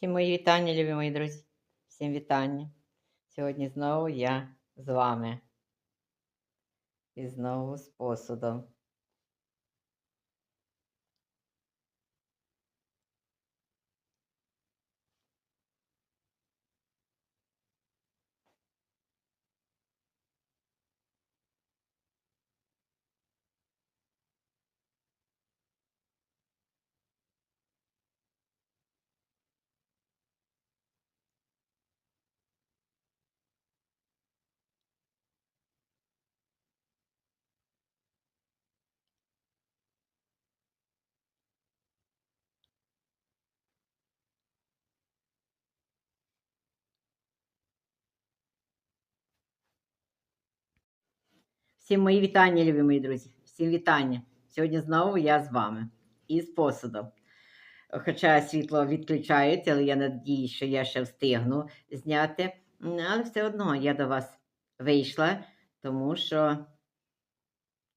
Всім мої вітання, любі мої друзі. Всім вітання. Сьогодні знову я з вами. І знову з посудом. Всім мої вітання, любі мої друзі. Всім вітання. Сьогодні знову я з вами і з посудом. Хоча світло відключається, але я надіюсь, що я ще встигну зняти. Але все одно я до вас вийшла, тому що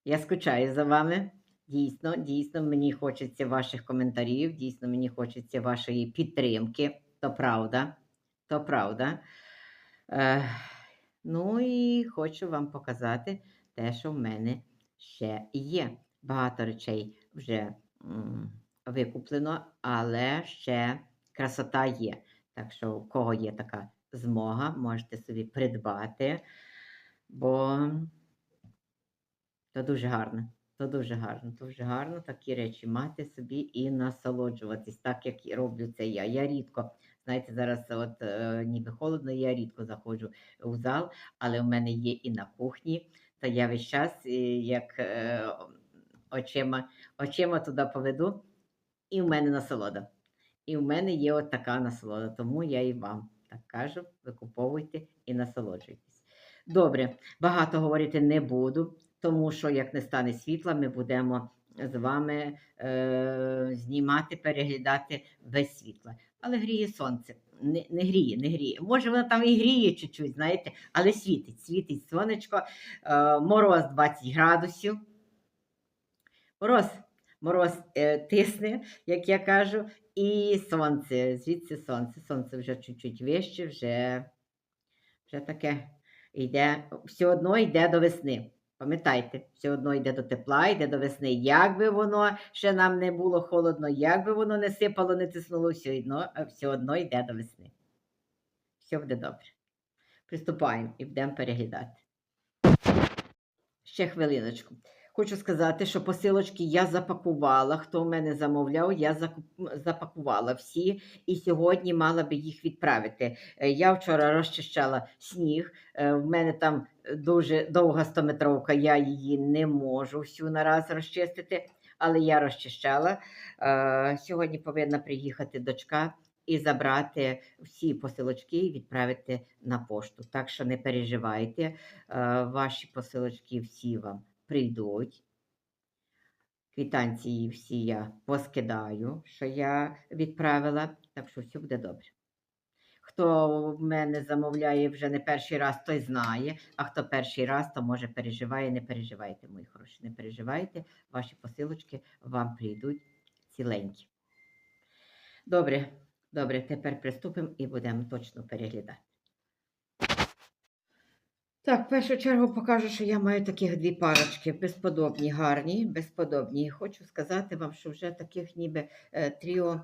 я скучаю за вами. Дійсно, дійсно, мені хочеться ваших коментарів, дійсно, мені хочеться вашої підтримки. То правда, то правда. Е, ну і хочу вам показати те, що в мене ще є. Багато речей вже м, викуплено, але ще красота є. Так що, у кого є така змога, можете собі придбати, бо то дуже гарно. То дуже гарно, дуже гарно такі речі мати собі і насолоджуватись, так як роблю це я. Я рідко, знаєте, зараз от е, ніби холодно, я рідко заходжу у зал, але в мене є і на кухні. Та я весь час, як е, очима, очима туди поведу, і в мене насолода. І в мене є от така насолода, тому я і вам так кажу: викуповуйте і насолоджуйтесь. Добре, багато говорити не буду, тому що як не стане світла, ми будемо з вами е, знімати, переглядати без світла. Але гріє сонце. Не, не гріє, не гріє. Може, воно там і гріє чуть-чуть, знаєте, але світить, світить сонечко, е, мороз 20 градусів. Мороз, мороз е, тисне, як я кажу, і сонце. Звідси сонце. Сонце вже чуть-чуть вище, вже, вже таке йде, все одно йде до весни. Пам'ятайте, все одно йде до тепла, йде до весни. Як би воно ще нам не було холодно, як би воно не сипало, не тиснуло, все одно, все одно йде до весни. Все буде добре. Приступаємо і будемо переглядати. Ще хвилиночку. Хочу сказати, що посилочки я запакувала. Хто в мене замовляв, я запакувала всі і сьогодні мала би їх відправити. Е, Я вчора розчищала сніг. е, В мене там дуже довга 100-метровка, я її не можу всю нараз розчистити, але я розчищала. Е, Сьогодні повинна приїхати дочка і забрати всі посилочки і відправити на пошту. Так що не переживайте, е, ваші посилочки всі вам прийдуть. Квитанції всі я поскидаю, що я відправила, так що все буде добре. Хто в мене замовляє вже не перший раз, той знає, а хто перший раз, то може переживає, не переживайте, мої хороші, не переживайте, ваші посилочки вам прийдуть ціленькі. Добре, добре, тепер приступимо і будемо точно переглядати. Так, в першу чергу покажу, що я маю таких дві парочки, безподобні, гарні, безподобні. І хочу сказати вам, що вже таких ніби е, тріо,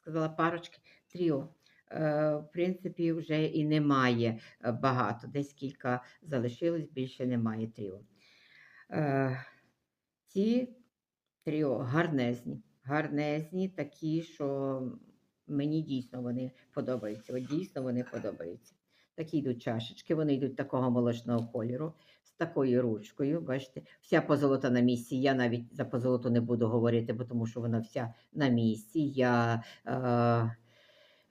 сказала парочки, тріо. Е, в принципі, вже і немає е, багато. Десь кілька залишилось, більше немає тріо. Е, ці тріо гарнезні, гарнезні, такі, що мені дійсно вони подобаються. От дійсно вони подобаються. Такі йдуть чашечки, вони йдуть такого молочного кольору, з такою ручкою. Бачите, вся позолота на місці. Я навіть за позолоту не буду говорити, бо тому що вона вся на місці. Я е,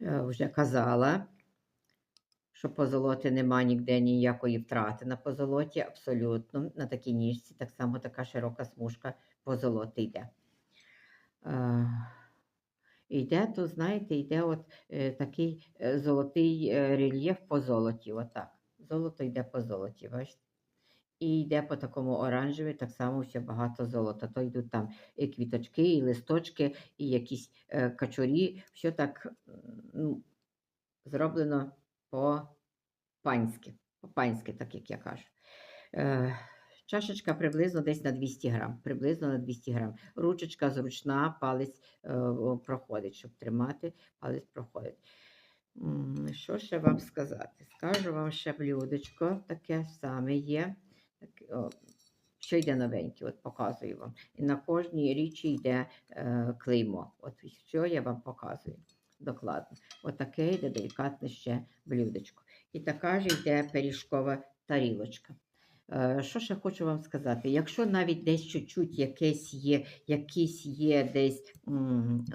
е, вже казала, що позолоти нема ніде ніякої втрати на позолоті, абсолютно. На такій ніжці так само така широка смужка позолоти йде. Е, Йде, то знаєте, йде от е, такий е, золотий рельєф по золоті. Отак. Золото йде по золоті, бачите? І йде по такому оранжеві, так само все багато золота. То йдуть там і квіточки, і листочки, і якісь е, качурі. Все так ну, зроблено по-панськи. По-панськи, так як я кажу. Е, чашечка приблизно десь на 200 грам. Приблизно на 200 грам. Ручечка зручна, палець е, проходить, щоб тримати, палець проходить. Що ще вам сказати? Скажу вам ще блюдечко, таке саме є. Так, що йде новеньке, от показую вам. І на кожній річі йде е, клеймо. От що я вам показую докладно. Отаке йде делікатне ще блюдечко. І така ж йде пиріжкова тарілочка. Е, Що ще хочу вам сказати? Якщо навіть десь чуть-чуть якесь є, якийсь є десь,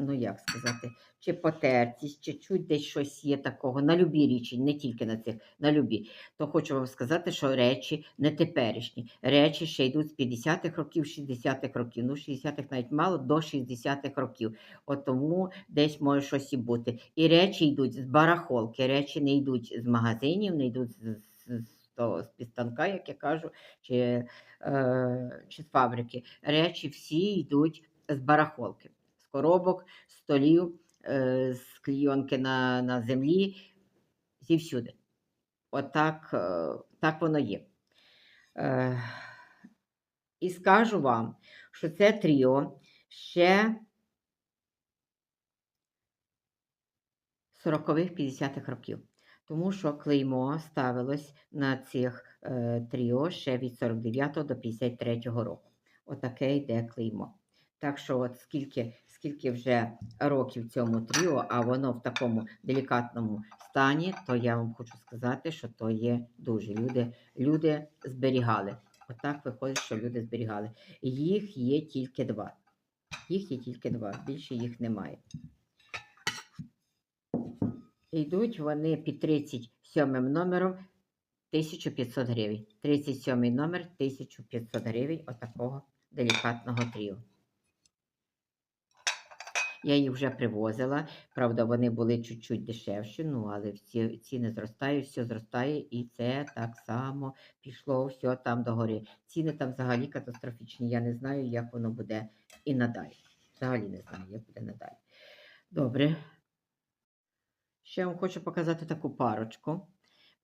ну як сказати, чи потертість, чи чуть десь щось є такого, на любі річі, не тільки на цих, на любі, то хочу вам сказати, що речі не теперішні. Речі ще йдуть з 50-х років, 60-х років. Ну, 60-х навіть мало, до 60-х років. От тому десь може щось і бути. І речі йдуть з барахолки, речі не йдуть з магазинів, не йдуть з, з, того, з підстанка, як я кажу, чи, е, чи з фабрики. Речі всі йдуть з барахолки, з коробок, з столів, з клійонки на, на землі, зівсюди. Отак е, так воно є. І скажу вам, що це тріо ще 40-х, 50-х років. Тому що клеймо ставилось на цих е, тріо ще від 49 до 53 року. Отаке йде клеймо. Так що, от скільки, скільки вже років цьому тріо, а воно в такому делікатному стані, то я вам хочу сказати, що то є дуже. Люди, люди зберігали. Отак виходить, що люди зберігали. Їх є тільки два. Їх є тільки два, більше їх немає. Йдуть вони під 37 номером 1500 гривень. 37 номер 1500 гривень отакого делікатного тріо. Я їх вже привозила. Правда, вони були чуть-чуть дешевші, ну але всі ціни зростають, все зростає, і це так само пішло все там догори. Ціни там взагалі катастрофічні. Я не знаю, як воно буде і надалі. Взагалі не знаю, як буде надалі. Добре. Ще вам хочу показати таку парочку.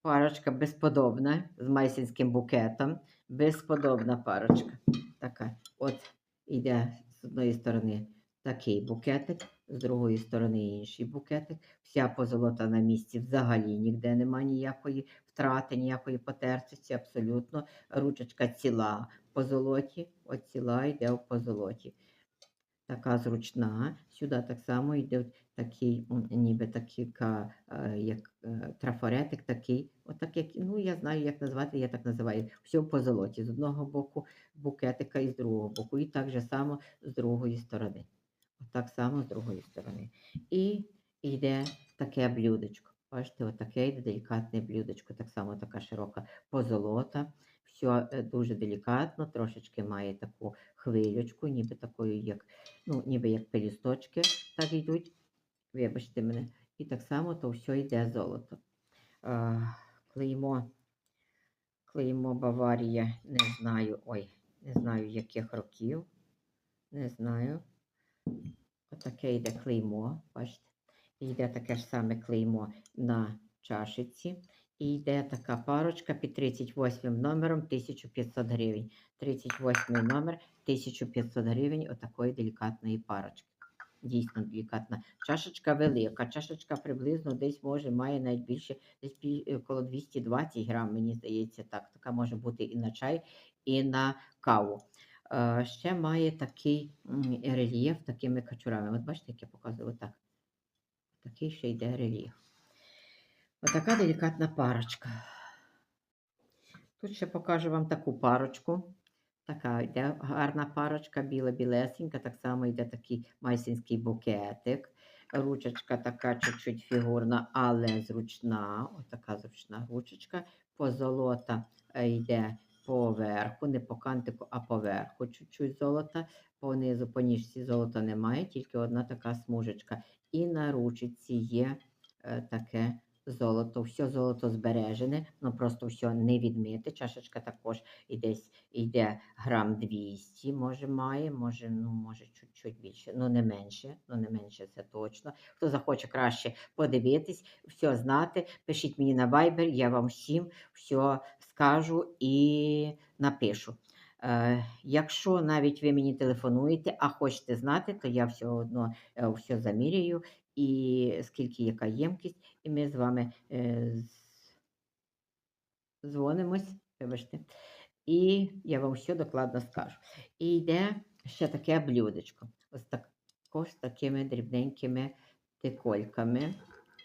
Парочка безподобна з майсінським букетом. Безподобна парочка. Така. От іде з одної сторони такий букетик, з другої сторони інший букетик. Вся позолота на місці взагалі ніде нема ніякої втрати, ніякої потертості, абсолютно. Ручечка ціла в позолоті, от ціла йде в позолоті. Така зручна. Сюди так само йде такий, ніби такий, е, як е, трафаретик такий. Отак, як, ну я знаю, як назвати, я так називаю. Все в позолоті. З одного боку букетика і з другого боку. І так же само з другої сторони. Отак само з другої сторони. І йде таке блюдечко. Бачите, отаке йде делікатне блюдечко. Так само така широка позолота. Все дуже делікатно, трошечки має таку хвилючку, ніби такою, як, ну, ніби як пелюсточки, так йдуть. Вибачте мене. І так само то все йде золото. А, клеймо, клеймо Баварія, не знаю, ой, не знаю яких років. Не знаю. Отаке йде клеймо, бачите. Йде таке ж саме клеймо на чашиці. І йде така парочка під 38 номером 1500 гривень. 38 номер 1500 гривень отакої делікатної парочки. Дійсно делікатна. Чашечка велика. Чашечка приблизно десь може має навіть більше, десь е, коло 220 грам, мені здається, так. Така може бути і на чай, і на каву. Е, ще має такий рельєф такими качурами. От бачите, як я показую, отак. Такий ще йде рельєф. Отака делікатна парочка. Тут ще покажу вам таку парочку. Така йде гарна парочка, біла-білесенька, так само йде такий майсинський букетик. Ручечка така чуть-чуть фігурна, але зручна. Отака зручна ручечка. Позолота е, йде поверху, не по кантику, а поверху чуть-чуть золота. Понизу, по ніжці золота немає, тільки одна така смужечка. І на ручці є е, таке золото, все золото збережене, ну просто все не відмите. Чашечка також і десь йде грам 200, може має, може, ну, може чуть-чуть більше, ну не менше, ну не менше, це точно. Хто захоче краще подивитись, все знати, пишіть мені на Viber, я вам всім все скажу і напишу. Е, якщо навіть ви мені телефонуєте, а хочете знати, то я все одно е, все заміряю і скільки яка ємкість, і ми з вами е, дзвонимось, вибачте, і я вам все докладно скажу. І йде ще таке блюдечко. Ось також такими дрібненькими тикольками.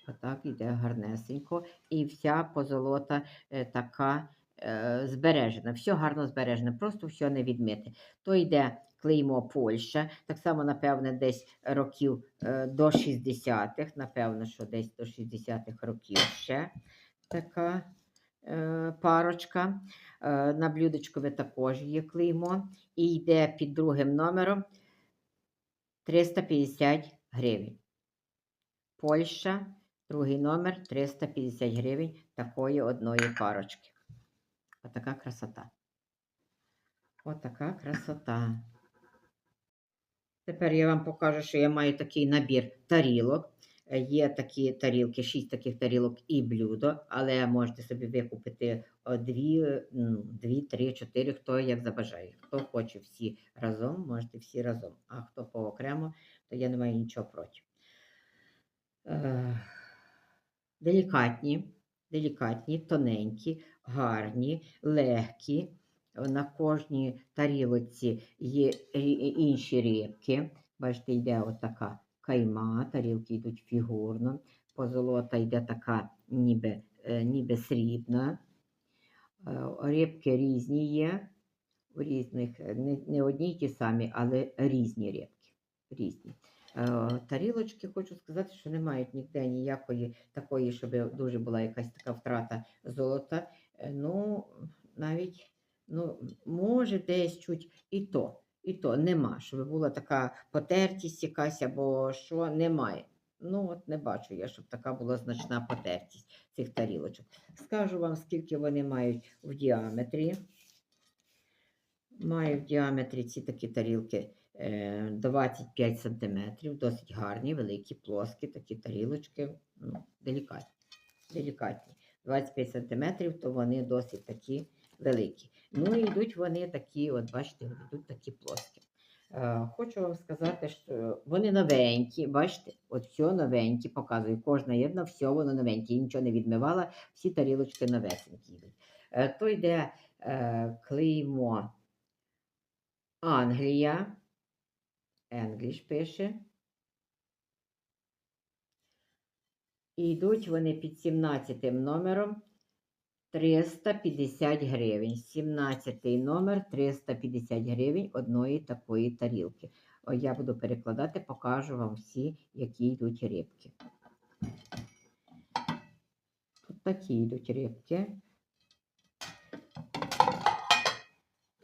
Отак йде гарнесенько. І вся позолота е, така е, збережена. Все гарно збережено, просто все не відмите. То йде клеймо Польща, так само, напевне, десь років е, до 60-х, напевно, що десь до 60-х років ще така е, парочка. На блюдечкові також є клеймо. І йде під другим номером 350 гривень. Польща, другий номер 350 гривень такої одної парочки. Отака красота. Отака красота. Тепер я вам покажу, що я маю такий набір тарілок. Є такі тарілки, 6 таких тарілок і блюдо, але можете собі викупити 2, 2, 3, 4, хто як забажає. Хто хоче всі разом, можете всі разом. А хто поокремо, то я не маю нічого проти. Е, Делікатні, делікатні, тоненькі, гарні, легкі. На кожній тарілоці є інші рибки. Бачите, йде отака кайма, тарілки йдуть фігурно. Позолота йде така ніби, е, ніби срібна. Е, Рибки різні є. У різних, е, не, одні й ті самі, але різні рибки. Різні. Е, Тарілочки, хочу сказати, що не мають ніде ніякої такої, щоб дуже була якась така втрата золота. Е, Ну, навіть, ну, може, десь чуть і то, і то нема, щоб була така потертість якась або що, немає. Ну, от не бачу я, щоб така була значна потертість цих тарілочок. Скажу вам, скільки вони мають в діаметрі. Маю в діаметрі ці такі тарілки 25 см, досить гарні, великі, плоскі такі тарілочки, ну, делікатні. делікатні. 25 см, то вони досить такі великі. Ну і йдуть вони такі, от бачите, йдуть такі плоскі. Е, Хочу вам сказати, що вони новенькі, бачите, от все новенькі, показую, кожна єдна, все воно новеньке, я нічого не відмивала, всі тарілочки новесенькі йдуть. Е, То йде е, клеймо Англія, English пише. І йдуть вони під 17 номером 350 гривень. 17 номер 350 гривень одної такої тарілки. Я буду перекладати, покажу вам всі, які йдуть рибки. Тут такі йдуть рибки.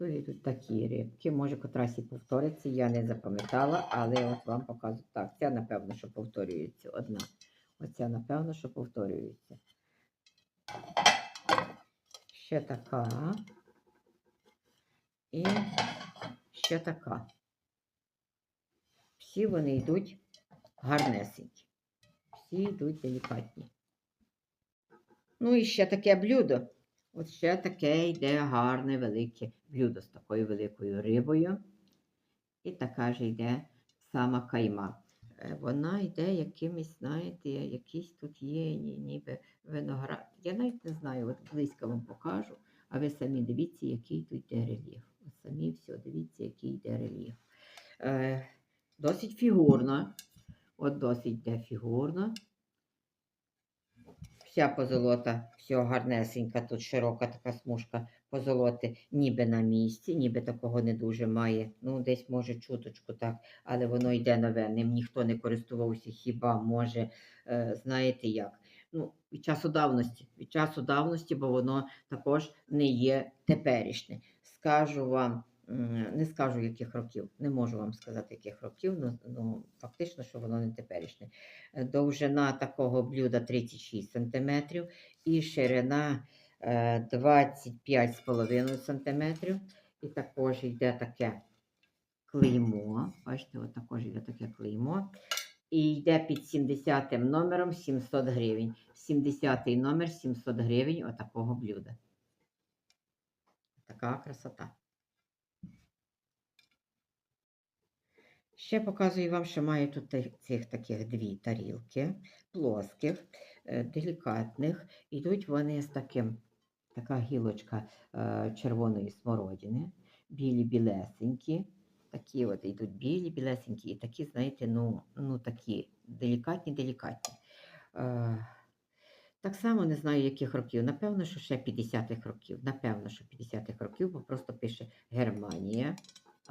Тут йдуть такі рибки. Може, котрась і повториться, я не запам'ятала, але от вам показую. Так, ця, напевно, що повторюється одна. Оця, напевно, що повторюється. Ще така. І ще така. Всі вони йдуть гарнесенькі. Всі йдуть делікатні. Ну і ще таке блюдо. От ще таке йде гарне велике блюдо з такою великою рибою. І така ж йде сама кайма. Е, Вона йде якимось, знаєте, якийсь тут є, ніби виноград. Я навіть не знаю, от близько вам покажу, а ви самі дивіться, який тут йде рельєф. От самі все, дивіться, який йде рельєф. Е, досить фігурно. От досить йде фігурно. Вся позолота, все гарнесенька, тут широка така смужка позолоти, ніби на місці, ніби такого не дуже має. Ну, десь може чуточку так, але воно йде нове. Ним ніхто не користувався, хіба може, е, знаєте як. Ну, від часу давності, від часу давності, бо воно також не є теперішнє. Скажу вам, не скажу яких років, не можу вам сказати, яких років, ну, ну фактично, що воно не теперішнє. Е, Довжина такого блюда 36 см і ширина е, 25,5 см. І також йде таке клеймо. Бачите, от також йде таке клеймо. І йде під 70 номером 700 гривень. 70 номер 700 гривень отакого блюда. Така красота. Ще показую вам, що маю тут цих таких дві тарілки, плоских, е, делікатних. Ідуть вони з таким, така гілочка е, червоної смородини, білі білесенькі. Такі от йдуть білі, білесенькі, і такі, знаєте, ну, ну такі делікатні, делікатні. Е, так само не знаю, яких років. Напевно, що ще 50-х років. Напевно, що 50-х років, бо просто пише Германія,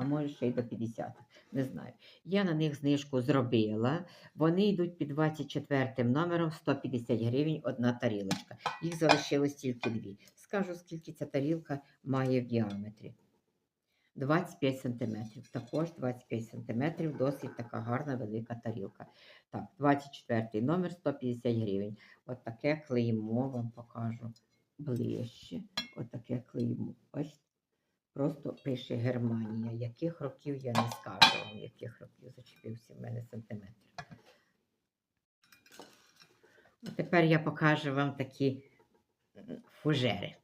а може ще й до 50-х. Не знаю. Я на них знижку зробила. Вони йдуть під 24 номером 150 гривень одна тарілочка. Їх залишилось тільки дві. Скажу, скільки ця тарілка має в діаметрі. 25 см. Також 25 см, досить така гарна велика тарілка. Так, 24 номер 150 гривень. От таке клеймо вам покажу ближче. От клеймо. Ось просто пише Германія. Яких років я не скажу вам, яких років зачепився в мене сантиметр. А тепер я покажу вам такі фужери.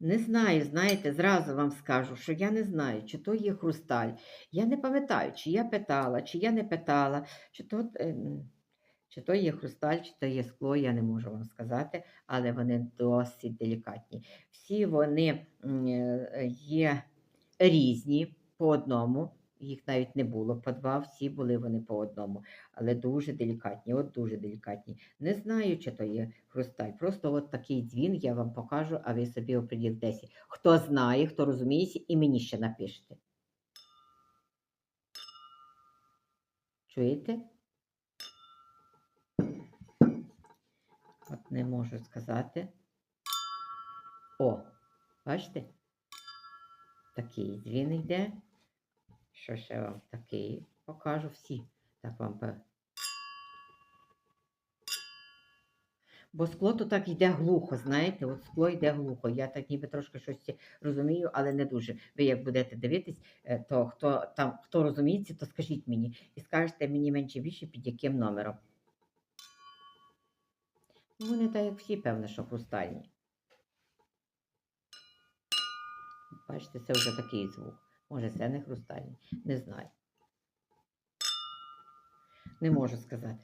Не знаю, знаєте, зразу вам скажу, що я не знаю, чи то є хрусталь. Я не пам'ятаю, чи я питала, чи я не питала, чи то, ем, чи то є хрусталь, чи то є скло, я не можу вам сказати, але вони досить делікатні. Всі вони е, є різні по одному. Їх навіть не було по два, всі були вони по одному, але дуже делікатні, от дуже делікатні. Не знаю, чи то є хрусталь. Просто от такий дзвін я вам покажу, а ви собі оприділитеся. Хто знає, хто розуміється, і мені ще напишете. Чуєте? От не можу сказати. О, бачите? Такий дзвін йде. Що ще вам такий покажу всі. Так вам Бо скло то так йде глухо, знаєте, от скло йде глухо. Я так ніби трошки щось розумію, але не дуже. Ви як будете дивитись, е, то хто там хто розуміється, то скажіть мені і скажете мені менше більше під яким номером. Ну, вони так як всі, певно, що хрустальні. Бачите, це вже такий звук. Може, це не хрустальний, не знаю. Не можу сказати.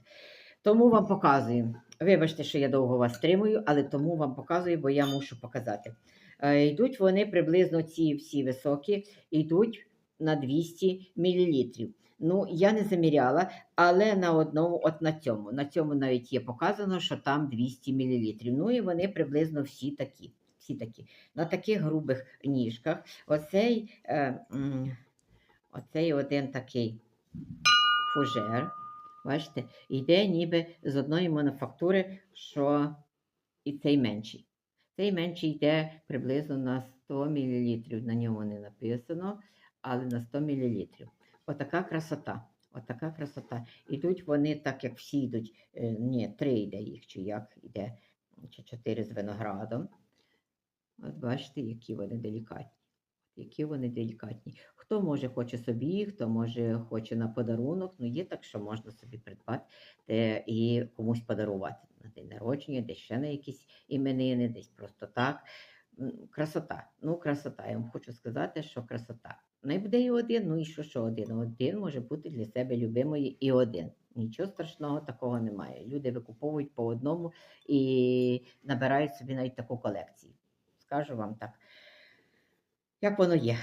Тому вам показую. Вибачте, що я довго вас стримую, але тому вам показую, бо я мушу показати. Е, йдуть вони приблизно ці всі високі, йдуть на 200 мл. Ну, я не заміряла, але на одному, от на цьому. На цьому навіть є показано, що там 200 мл. Ну і вони приблизно всі такі. Всі такі. На таких грубих ніжках. Оцей, е, оцей один такий фужер. Бачите, йде ніби з одної мануфактури, що і цей менший. Цей менший йде приблизно на 100 мл. На ньому не написано, але на 100 мл. Отака красота. Отака красота. Ідуть вони так, як всі йдуть. е, Ні, три йде їх, чи як йде, чи чотири з виноградом. От бачите, які вони делікатні. Які вони делікатні. Хто може хоче собі, хто може хоче на подарунок, ну є так, що можна собі придбати і комусь подарувати на день народження, десь ще на якісь іменини, десь просто так. Красота. Ну, красота. Я вам хочу сказати, що красота. Не буде і один, ну і що, що один? Один може бути для себе любимої і один. Нічого страшного такого немає. Люди викуповують по одному і набирають собі навіть таку колекцію. Скажу вам так. Як воно є?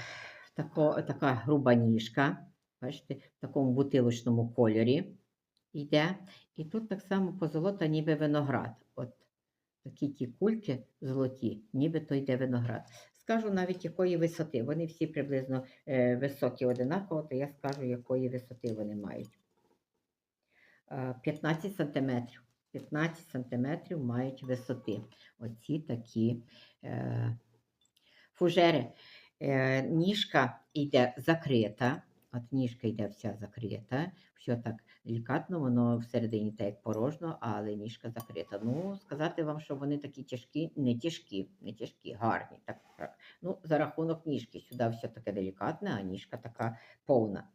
Тако, така груба ніжка, бачите, в такому бутилочному кольорі йде. І тут так само позолота, ніби виноград. Такі ті кульки золоті, ніби то йде виноград. Скажу навіть якої висоти. Вони всі приблизно е, високі одинаково, то я скажу, якої висоти вони мають. Е, 15 сантиметрів. 15 сантиметрів мають висоти. Оці такі е, фужери. Е, ніжка йде закрита. От ніжка йде вся закрита. Все так делікатно, воно всередині так як порожно, але ніжка закрита. Ну, сказати вам, що вони такі тяжкі, не тяжкі, не тяжкі, гарні. Так, так. Ну, за рахунок ніжки. Сюди все таке делікатне, а ніжка така повна.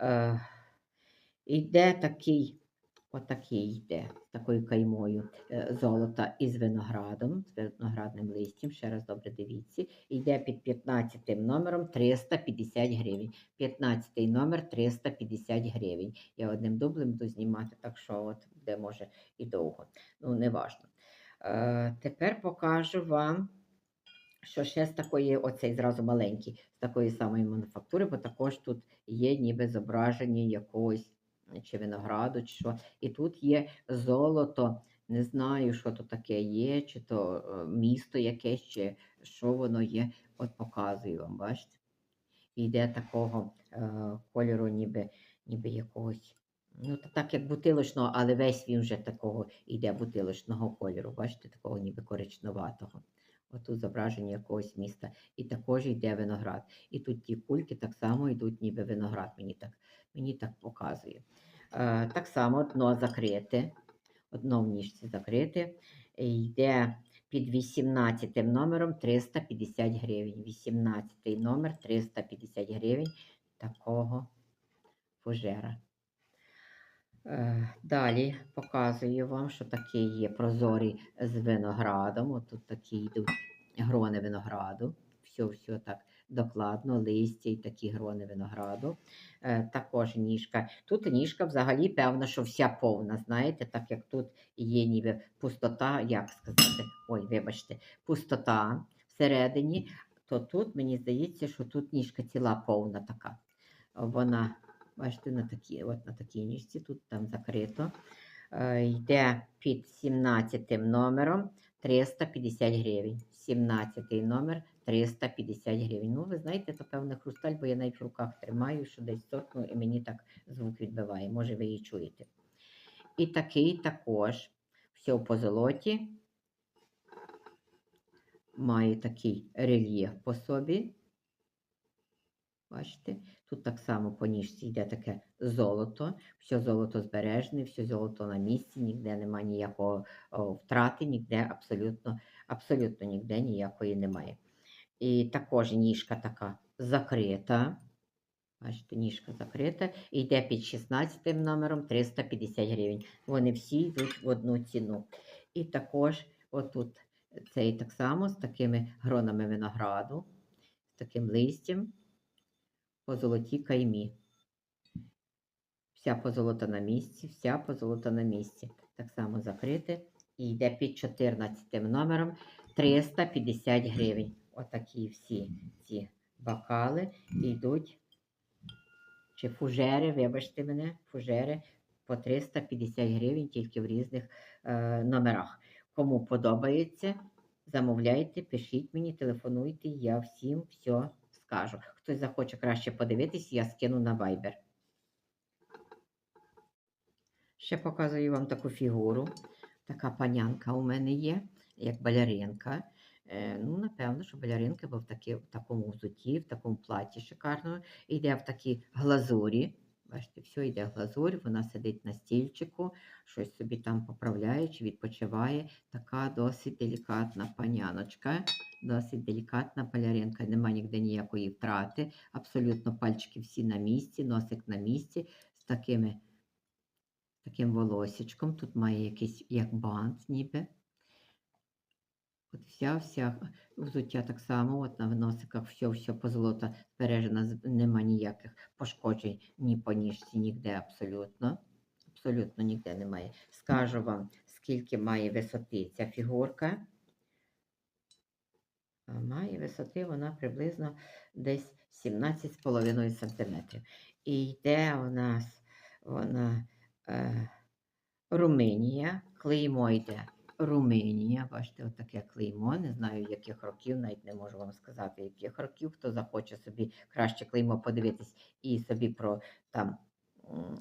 Е, йде такий, отакий йде, з такою каймою е, золота із виноградом, з виноградним листям. Ще раз добре дивіться. Йде під 15 номером 350 гривень. 15 номер 350 гривень. Я одним дублем буду знімати, так що от де може і довго. Ну, не важно. Е, тепер покажу вам. Що ще з такої, оцей зразу маленький, з такої самої мануфактури, бо також тут є ніби зображення якогось чи винограду, чи що. І тут є золото. Не знаю, що то таке є, чи то е, місто якесь, чи що воно є. От показую вам, бачите? Йде такого е, кольору, ніби, ніби якогось. Ну, та так як бутилочного, але весь він вже такого йде бутилочного кольору. Бачите, такого ніби коричневатого. Отут зображення якогось міста. І також йде виноград. І тут ті кульки так само йдуть, ніби виноград. Мені так, мені так показує. Е, так само дно закрите. Одно в ніжці закрите. Йде під 18 номером 350 гривень. 18 номер 350 гривень такого фужера. Е, Далі показую вам, що такі є прозорі з виноградом. От тут такі йдуть грони винограду. Все, все так докладно, листя і такі грони винограду. Е, також ніжка. Тут ніжка взагалі, певно, що вся повна, знаєте, так як тут є ніби пустота, як сказати, ой, вибачте, пустота всередині, то тут мені здається, що тут ніжка ціла повна така. Вона, бачите, на такій, от на такій ніжці, тут там закрито. Е, йде під 17 номером 350 гривень. 17 номер 350 гривень. Ну, ви знаєте, то певне хрусталь, бо я навіть в руках тримаю, що десь торкну, і мені так звук відбиває. Може, ви її чуєте. І такий також, все по золоті. Має такий рельєф по собі. Бачите, тут так само по ніжці йде таке золото, все золото збережне, все золото на місці, ніде немає ніякого о, втрати, ніде абсолютно, абсолютно ніде ніякої немає. І також ніжка така закрита. Бачите, ніжка закрита. І йде під 16 номером 350 гривень. Вони всі йдуть в одну ціну. І також отут цей так само з такими гронами винограду, з таким листям по золотій каймі. Вся позолота на місці, вся позолота на місці. Так само закрите. І йде під 14 номером 350 гривень. Отакі всі ці бокали йдуть. Чи фужери, вибачте мене, фужери по 350 гривень тільки в різних е, номерах. Кому подобається, замовляйте, пишіть мені, телефонуйте, я всім все скажу. Хтось захоче краще подивитись, я скину на Viber. Ще показую вам таку фігуру. Така панянка у мене є, як балеринка. Е, ну, напевно, що балеринка, бо в, такі, в такому взуті, в такому платі шикарному. Йде в такій глазурі. Бачите, все йде глазурь, вона сидить на стільчику, щось собі там поправляє чи відпочиває. Така досить делікатна паняночка, досить делікатна балеринка. Нема ніде ніякої втрати. Абсолютно пальчики всі на місці, носик на місці з такими, таким волосічком. Тут має якийсь як бант ніби. От вся вся взуття так само, от на носиках все все позолота збережено, нема ніяких пошкоджень ні по ніжці, ніде абсолютно. Абсолютно ніде немає. Скажу вам, скільки має висоти ця фігурка. А Має висоти вона приблизно десь 17,5 см. І йде у нас вона е, Румунія, клеймо йде Румунія. Бачите, отаке клеймо. Не знаю, яких років, навіть не можу вам сказати, яких років. Хто захоче собі краще клеймо подивитись і собі про там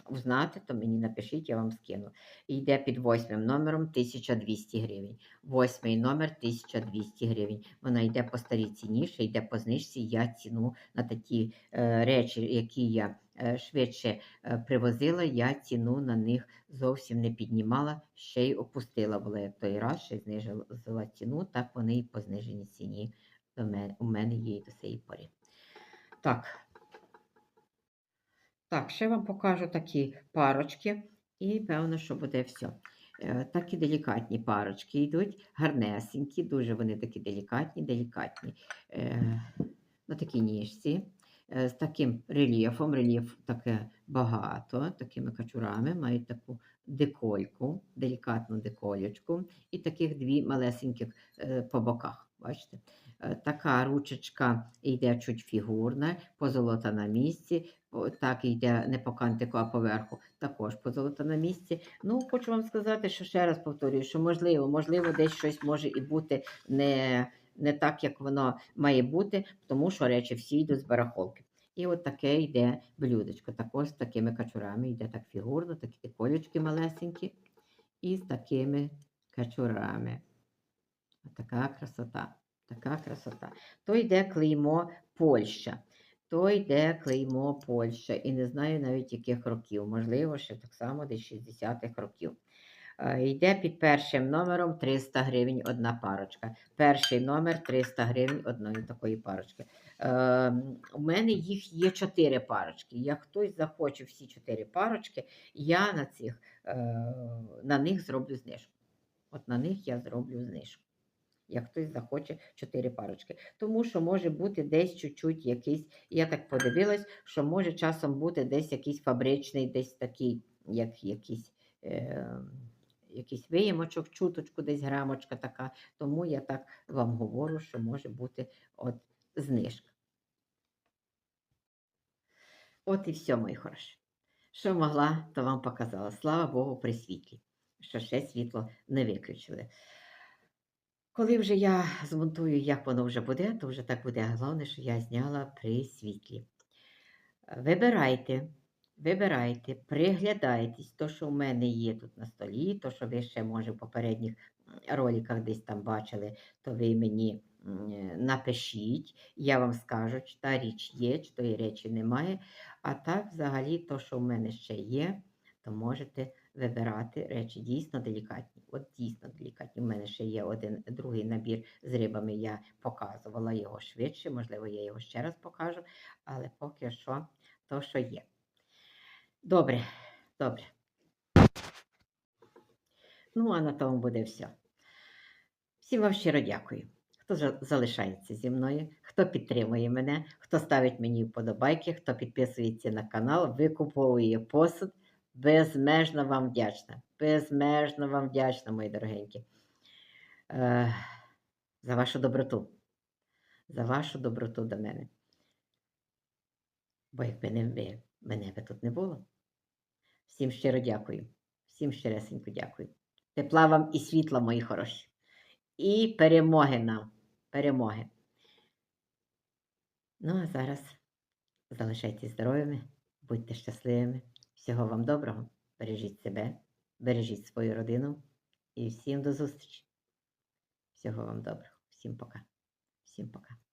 узнати, то мені напишіть, я вам скину. Йде під восьмим номером 1200 гривень. Восьмий номер 1200 гривень. Вона йде по старій ціні, ще йде по знижці. Я ціну на такі е, речі, які я е, швидше е, привозила, я ціну на них зовсім не піднімала, ще й опустила була як той раз, ще знижила ціну, так вони і по зниженій ціні у мене є до цієї пори. Так. Так, ще вам покажу такі парочки, і певно, що буде все. Такі делікатні парочки йдуть, гарнесенькі, дуже вони такі делікатні, делікатні. Е, на такій ніжці, е, з таким рельєфом, рельєф таке багато, такими качурами, мають таку декольку, делікатну деколечку, і таких дві малесеньких е, по боках. Бачите? Е, Така ручечка йде чуть фігурна, позолота на місці. Так йде не по кантику, а поверху, також позолота на місці. Ну, хочу вам сказати, що ще раз повторюю, що можливо, можливо, десь щось може і бути не, не так, як воно має бути, тому що речі всі йдуть з барахолки. І от таке йде блюдечко. Також з такими качурами йде так фігурно, такі колючки малесенькі. І з такими качурами. Така красота. Така красота. То йде клеймо Польща. То йде клеймо Польща. І не знаю навіть яких років. Можливо, ще так само десь 60-х років. Е, Йде під першим номером 300 гривень одна парочка. Перший номер 300 гривень одної такої парочки. Е, у мене їх є чотири парочки. Як хтось захоче всі чотири парочки, я на, цих, е, на них зроблю знижку. От на них я зроблю знижку. Як хтось захоче чотири парочки. Тому що може бути десь чуть-чуть якийсь, я так подивилась, що може часом бути десь якийсь фабричний, десь такий, як якийсь. Е, Якийсь виємочок, чуточку, десь грамочка така. Тому я так вам говорю, що може бути от знижка. От і все, мої хороші. Що могла, то вам показала. Слава Богу, при світлі, що ще світло не виключили. Коли вже я змонтую, як воно вже буде, то вже так буде. Головне, що я зняла при світлі. Вибирайте, вибирайте, приглядайтесь, то, що в мене є тут на столі, то, що ви ще, може, в попередніх роликах десь там бачили, то ви мені напишіть, я вам скажу, чи та річ є, чи тої речі немає. А так, взагалі, то, що в мене ще є, то можете вибирати речі дійсно делікатні. От дійсно делікатні. У мене ще є один другий набір з рибами. Я показувала його швидше, можливо, я його ще раз покажу, але поки що то, що є. Добре, добре. Ну, а на тому буде все. Всім вам щиро дякую. Хто залишається зі мною, хто підтримує мене, хто ставить мені вподобайки, хто підписується на канал, викуповує посуд. Безмежно вам вдячна. Безмежно вам вдячна, мої дорогенькі, е, за вашу доброту. За вашу доброту до мене. Бо якби не ви, мене би тут не було. Всім щиро дякую. Всім щиресенько дякую. Тепла вам і світла, мої хороші. І перемоги нам. Перемоги. Ну, а зараз залишайтесь здоровими, будьте щасливими. Всього вам доброго. Бережіть себе, бережіть свою родину і всім до зустрічі. Всього вам доброго. Всім пока. Всім пока.